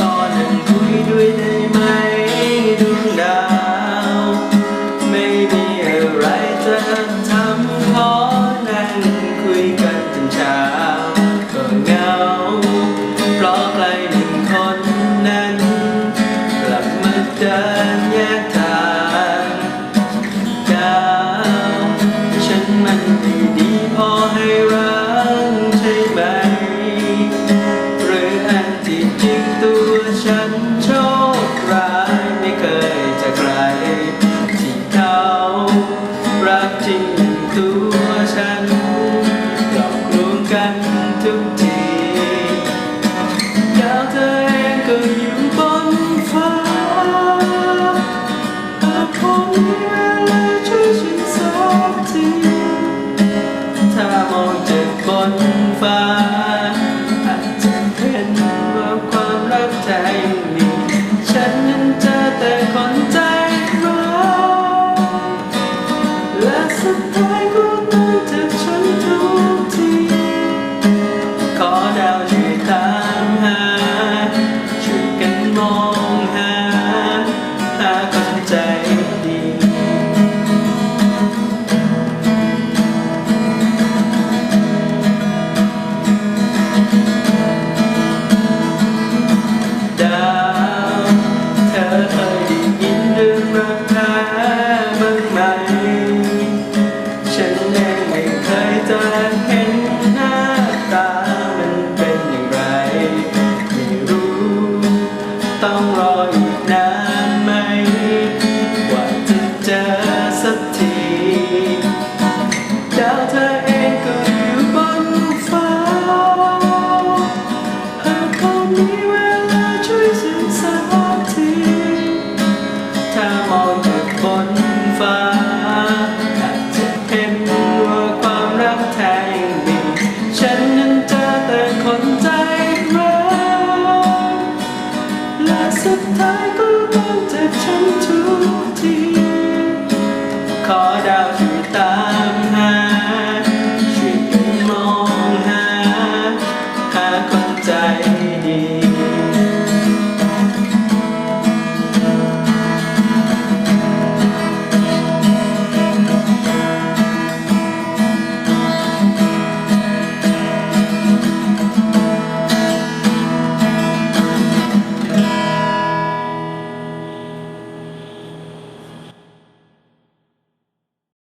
ก่อนนั้นคุยด้วยได้ไหมดวงดาว ไม่มีอะไรจะทำขอนั่งคุยกันจนเช้าก็เงา เพราะใครหนึ่งคนนั้นกลับมาเดินยก รักจริงตัวฉันหลอกลวงกันทุกทีดาวเธอเองก็อยู่บนฟ้าอาจคงมีเวลาช่วยฉันสักทีถ้ามองเจากบนฟ้า now ท้ายก็ต้องเจ็บช้ำทุกที ขอดาวช่วยตามหา ช่วยมองหา หาคนใจดี